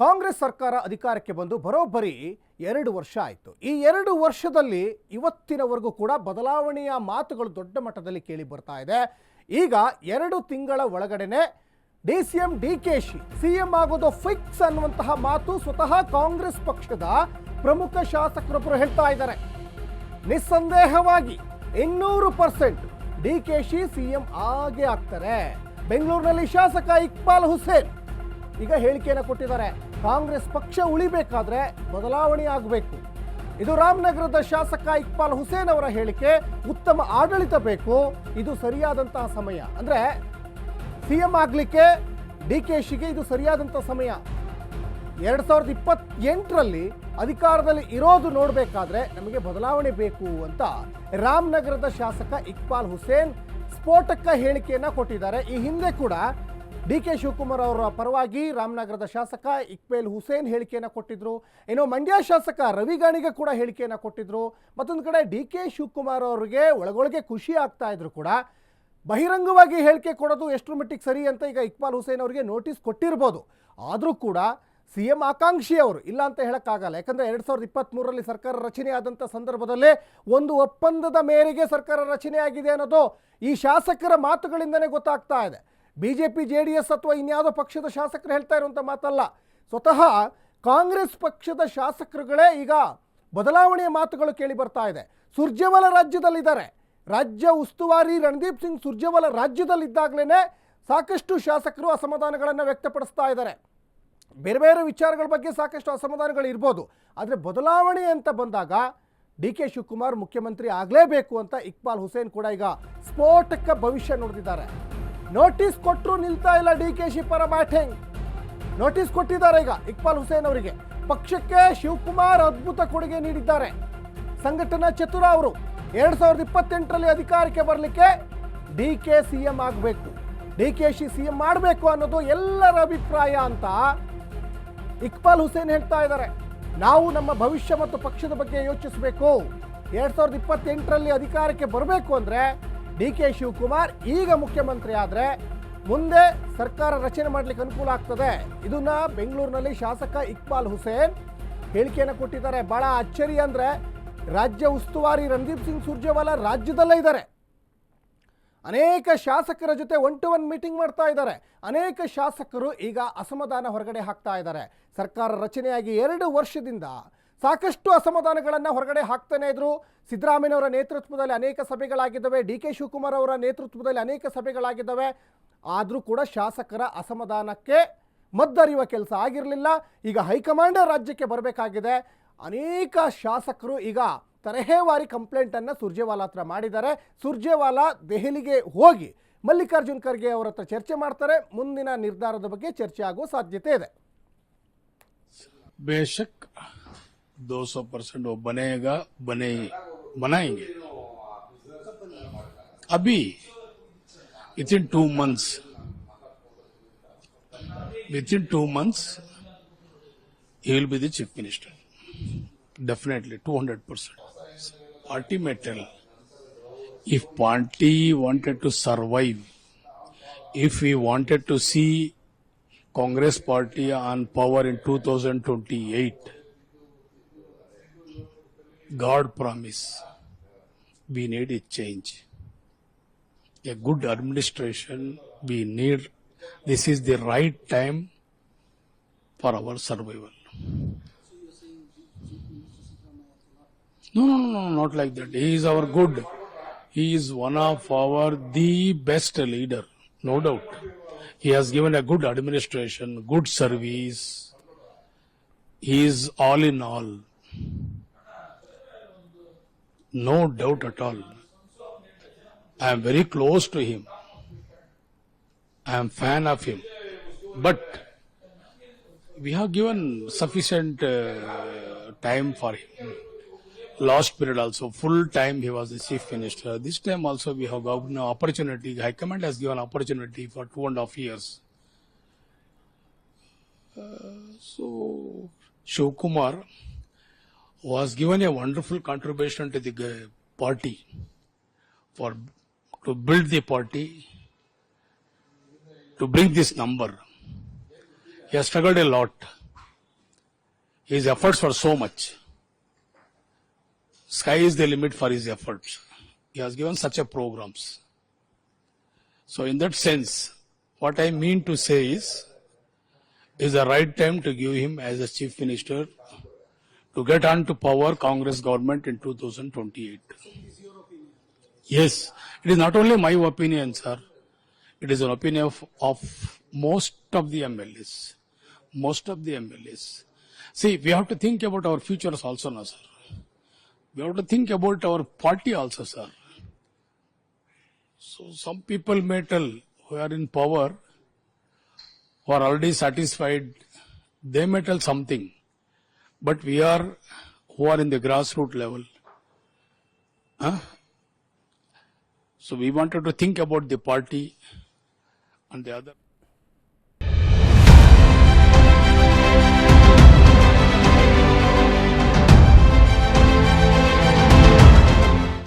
ಕಾಂಗ್ರೆಸ್ ಸರ್ಕಾರ ಅಧಿಕಾರಕ್ಕೆ ಬಂದು ಬರೋಬ್ಬರಿ ಎರಡು ವರ್ಷ ಆಯಿತು. ಈ ಎರಡು ವರ್ಷದಲ್ಲಿ ಇವತ್ತಿನವರೆಗೂ ಕೂಡ ಬದಲಾವಣೆಯ ಮಾತುಗಳು ದೊಡ್ಡ ಮಟ್ಟದಲ್ಲಿ ಕೇಳಿ ಬರ್ತಾ ಇದೆ. ಈಗ ಎರಡು ತಿಂಗಳ ಒಳಗಡೆನೆ D C M D K Shi C M ಆಗೋದು ಫಿಕ್ಸ್ ಅನ್ನುವಂತಹ ಮಾತು ಸ್ವತಃ ಕಾಂಗ್ರೆಸ್ ಪಕ್ಷದ ಪ್ರಮುಖ ಶಾಸಕರೊಬ್ಬರು ಹೇಳ್ತಾ ಇದ್ದಾರೆ. ನಿಸ್ಸಂದೇಹವಾಗಿ ಇನ್ನೂರು percent D K Shi C M ಆಗೇ ಆಗ್ತಾರೆ. ಬೆಂಗಳೂರಿನಲ್ಲಿ ಶಾಸಕ ಇಕ್ಬಾಲ್ ಹುಸೇನ್ ಈಗ ಹೇಳಿಕೆಯನ್ನು ಕೊಟ್ಟಿದ್ದಾರೆ. ಕಾಂಗ್ರೆಸ್ ಪಕ್ಷ ಉಳಿಬೇಕಾದ್ರೆ ಬದಲಾವಣೆ ಆಗಬೇಕು. ಇದು ರಾಮನಗರದ ಶಾಸಕ ಇಕ್ಬಾಲ್ ಹುಸೇನ್ ಅವರ ಹೇಳಿಕೆ, ಉತ್ತಮ ಆಡಳಿತ ಬೇಕು, ಇದು ಸರಿಯಾದಂತಹ ಸಮಯ. ಅಂದ್ರೆ ಸಿಎಂ ಆಗ್ಲಿಕ್ಕೆ ಡಿ ಕೆ ಶಿಗೆ ಇದು ಸರಿಯಾದಂತಹ ಸಮಯ. ಎರಡ್ ಸಾವಿರದ ಇಪ್ಪತ್ತೆಂಟರಲ್ಲಿ ಅಧಿಕಾರದಲ್ಲಿ ಇರೋದು ನೋಡಬೇಕಾದ್ರೆ ನಮಗೆ ಬದಲಾವಣೆ ಬೇಕು ಅಂತ ರಾಮನಗರದ ಶಾಸಕ ಇಕ್ಬಾಲ್ ಹುಸೇನ್ ಸ್ಫೋಟಕ ಹೇಳಿಕೆಯನ್ನ ಕೊಟ್ಟಿದ್ದಾರೆ. ಈ ಹಿಂದೆ ಕೂಡ ಡಿ ಕೆ ಶಿವಕುಮಾರ್ ಅವರ ಪರವಾಗಿ ರಾಮನಗರದ ಶಾಸಕ ಇಕ್ಬೇಲ್ ಹುಸೇನ್ ಹೇಳಿಕೆಯನ್ನು ಕೊಟ್ಟಿದ್ರು. ಏನೋ ಮಂಡ್ಯ ಶಾಸಕ ರವಿಗಾಣಿಗೆ ಕೂಡ ಹೇಳಿಕೆಯನ್ನು ಕೊಟ್ಟಿದ್ರು. ಮತ್ತೊಂದು ಕಡೆ ಡಿ ಕೆ ಶಿವಕುಮಾರ್ ಅವರಿಗೆ ಒಳಗೊಳಗೆ ಖುಷಿ ಆಗ್ತಾ ಇದ್ರು ಕೂಡ. ಬಹಿರಂಗವಾಗಿ ಹೇಳಿಕೆ ಕೊಡೋದು ಎಷ್ಟರ ಮಟ್ಟಿಗೆ ಸರಿ ಅಂತ ಈಗ ಇಕ್ಬಾಲ್ ಹುಸೇನ್ ಅವರಿಗೆ ನೋಟಿಸ್ ಕೊಟ್ಟಿರ್ಬೋದು. ಆದರೂ ಕೂಡ ಸಿ ಎಂ ಆಕಾಂಕ್ಷಿ ಅವರು, ಇಲ್ಲ ಅಂತ ಹೇಳೋಕ್ಕಾಗಲ್ಲ. ಯಾಕಂದರೆ ಎರಡು ಸಾವಿರದ ಇಪ್ಪತ್ತ್ಮೂರರಲ್ಲಿ ಸರ್ಕಾರ ರಚನೆ ಆದಂಥ ಸಂದರ್ಭದಲ್ಲೇ ಒಂದು ಒಪ್ಪಂದದ ಮೇರೆಗೆ ಸರ್ಕಾರ ರಚನೆ ಆಗಿದೆ ಅನ್ನೋದು ಈ ಶಾಸಕರ ಮಾತುಗಳಿಂದನೇ ಗೊತ್ತಾಗ್ತಾ ಇದೆ. B J P J D S ಅಥವಾ ಇನ್ಯಾವುದೋ ಪಕ್ಷದ ಶಾಸಕರು ಹೇಳ್ತಾ ಇರುವಂಥ ಮಾತಲ್ಲ. ಸ್ವತಃ ಕಾಂಗ್ರೆಸ್ ಪಕ್ಷದ ಶಾಸಕರುಗಳೇ ಈಗ ಬದಲಾವಣೆಯ ಮಾತುಗಳು ಕೇಳಿ ಬರ್ತಾ ಇದೆ. ಸುರ್ಜೇವಾಲ ರಾಜ್ಯದಲ್ಲಿದ್ದಾರೆ. ರಾಜ್ಯ ಉಸ್ತುವಾರಿ ರಣದೀಪ್ ಸಿಂಗ್ ಸುರ್ಜೇವಾಲ ರಾಜ್ಯದಲ್ಲಿದ್ದಾಗಲೇ ಸಾಕಷ್ಟು ಶಾಸಕರು ಅಸಮಾಧಾನಗಳನ್ನು ವ್ಯಕ್ತಪಡಿಸ್ತಾ ಇದ್ದಾರೆ. ಬೇರೆ ಬೇರೆ ವಿಚಾರಗಳ ಬಗ್ಗೆ ಸಾಕಷ್ಟು ಅಸಮಾಧಾನಗಳು ಇರ್ಬೋದು. ಆದರೆ ಬದಲಾವಣೆ ಅಂತ ಬಂದಾಗ ಡಿ ಕೆ ಶಿವಕುಮಾರ್ ಮುಖ್ಯಮಂತ್ರಿ ಆಗಲೇಬೇಕು ಅಂತ ಇಕ್ಬಾಲ್ ಹುಸೇನ್ ಕೂಡ ಈಗ ಸ್ಫೋಟಕ ಭವಿಷ್ಯ ನುಡಿದಿದ್ದಾರೆ. ನೋಟಿಸ್ ಕೊಟ್ಟರು ನಿಲ್ತಾ ಇಲ್ಲ ಡಿ ಕೆ ಶಿ ಪರ ಬ್ಯಾಟಿಂಗ್. ನೋಟಿಸ್ ಕೊಟ್ಟಿದ್ದಾರೆ ಈಗ ಇಕ್ಬಾಲ್ ಹುಸೇನ್ ಅವರಿಗೆ. ಪಕ್ಷಕ್ಕೆ ಶಿವಕುಮಾರ್ ಅದ್ಭುತ ಕೊಡುಗೆ ನೀಡಿದ್ದಾರೆ. ಸಂಘಟನಾ ಚತುರ ಅವರು ಎರಡ್ ಸಾವಿರದ ಇಪ್ಪತ್ತೆಂಟರಲ್ಲಿ ಅಧಿಕಾರಕ್ಕೆ ಬರಲಿಕ್ಕೆ ಡಿ ಕೆ ಸಿ ಎಂ ಆಗಬೇಕು. D K Shi C M ಮಾಡಬೇಕು ಅನ್ನೋದು ಎಲ್ಲರ ಅಭಿಪ್ರಾಯ ಅಂತ ಇಕ್ಬಾಲ್ ಹುಸೇನ್ ಹೇಳ್ತಾ ಇದ್ದಾರೆ. ನಾವು ನಮ್ಮ ಭವಿಷ್ಯ ಮತ್ತು ಪಕ್ಷದ ಬಗ್ಗೆ ಯೋಚಿಸಬೇಕು. ಎರಡ್ ಸಾವಿರದ ಇಪ್ಪತ್ತೆಂಟರಲ್ಲಿ ಅಧಿಕಾರಕ್ಕೆ ಬರಬೇಕು ಅಂದ್ರೆ ಡಿ ಕೆ ಶಿವಕುಮಾರ್ ಈಗ ಮುಖ್ಯಮಂತ್ರಿ ಆದರೆ ಮುಂದೆ ಸರ್ಕಾರ ರಚನೆ ಮಾಡಲಿಕ್ಕೆ ಅನುಕೂಲ ಆಗ್ತದೆ. ಇದನ್ನ ಬೆಂಗಳೂರಿನಲ್ಲಿ ಶಾಸಕ ಇಕ್ಬಾಲ್ ಹುಸೇನ್ ಹೇಳಿಕೆಯನ್ನು ಕೊಟ್ಟಿದ್ದಾರೆ. ಬಹಳ ಅಚ್ಚರಿ ಅಂದರೆ ರಾಜ್ಯ ಉಸ್ತುವಾರಿ ರಣದೀಪ್ ಸಿಂಗ್ ಸುರ್ಜೇವಾಲಾ ರಾಜ್ಯದಲ್ಲೇ ಇದ್ದಾರೆ. ಅನೇಕ ಶಾಸಕರ ಜೊತೆ ಒನ್ ಟು ಒನ್ ಮೀಟಿಂಗ್ ಮಾಡ್ತಾ ಇದ್ದಾರೆ. ಅನೇಕ ಶಾಸಕರು ಈಗ ಅಸಮಾಧಾನ ಹೊರಗಡೆ ಹಾಕ್ತಾ ಇದ್ದಾರೆ. ಸರ್ಕಾರ ರಚನೆಯಾಗಿ ಎರಡು ವರ್ಷದಿಂದ ಸಾಕಷ್ಟು ಅಸಮಾಧಾನಗಳನ್ನು ಹೊರಗಡೆ ಹಾಕ್ತಾನೆ ಇದ್ರು. ಸಿದ್ದರಾಮಯ್ಯವರ ನೇತೃತ್ವದಲ್ಲಿ ಅನೇಕ ಸಭೆಗಳಾಗಿದ್ದಾವೆ. ಡಿ ಕೆ ಶಿವಕುಮಾರ್ ಅವರ ನೇತೃತ್ವದಲ್ಲಿ ಅನೇಕ ಸಭೆಗಳಾಗಿದ್ದಾವೆ. ಆದರೂ ಕೂಡ ಶಾಸಕರ ಅಸಮಾಧಾನಕ್ಕೆ ಮದ್ದರಿಯುವ ಕೆಲಸ ಆಗಿರಲಿಲ್ಲ. ಈಗ ಹೈಕಮಾಂಡ್ ರಾಜ್ಯಕ್ಕೆ ಬರಬೇಕಾಗಿದೆ. ಅನೇಕ ಶಾಸಕರು ಈಗ ತರಹೇವಾರಿ ಕಂಪ್ಲೇಂಟನ್ನು ಸುರ್ಜೇವಾಲಾ ಹತ್ರ ಮಾಡಿದ್ದಾರೆ. ಸುರ್ಜೇವಾಲಾ ದೆಹಲಿಗೆ ಹೋಗಿ ಮಲ್ಲಿಕಾರ್ಜುನ್ ಖರ್ಗೆ ಅವರ ಹತ್ರ ಚರ್ಚೆ ಮಾಡ್ತಾರೆ. ಮುಂದಿನ ನಿರ್ಧಾರದ ಬಗ್ಗೆ ಚರ್ಚೆ ಆಗುವ ಸಾಧ್ಯತೆ ಇದೆ. 200 परसेंट वो बनेगा, बने, बनाएँगे। अभी within two months within two months he will be the chief minister definitely 200 percent party metal if party wanted to survive if you wanted to see Congress party on power in 2028 God promise we need a change. A good administration we need. This is the right time for our survival. No, no, no, no, not like that. He is our good. He is one of our the best leader, no doubt. He has given a good administration, good service. He is all in all. No doubt at all. I am very close to him. I am fan of him. But we have given sufficient uh, time for him. Last period also, full time he was the chief minister. This time also we have given opportunity. High Command has given opportunity for two and a half years. Uh, so Shiv Kumar was given a wonderful contribution to the party for to build the party to bring this number. He has struggled a lot. His efforts were so much. Sky is the limit for his efforts. He has given such a programs. So in that sense, what I mean to say is, is the right time to give him as a chief minister to get on to power Congress government in 2028. Yes, it is not only my opinion, sir. It is an opinion of, of most of the MLAs. Most of the MLAs. See, we have to think about our futures also now, sir. We have to think about our party also, sir. So some people may tell who are in power, who are already satisfied, they may tell something. But we are, who are in the grassroots level, huh? So we wanted to think about the party and the other.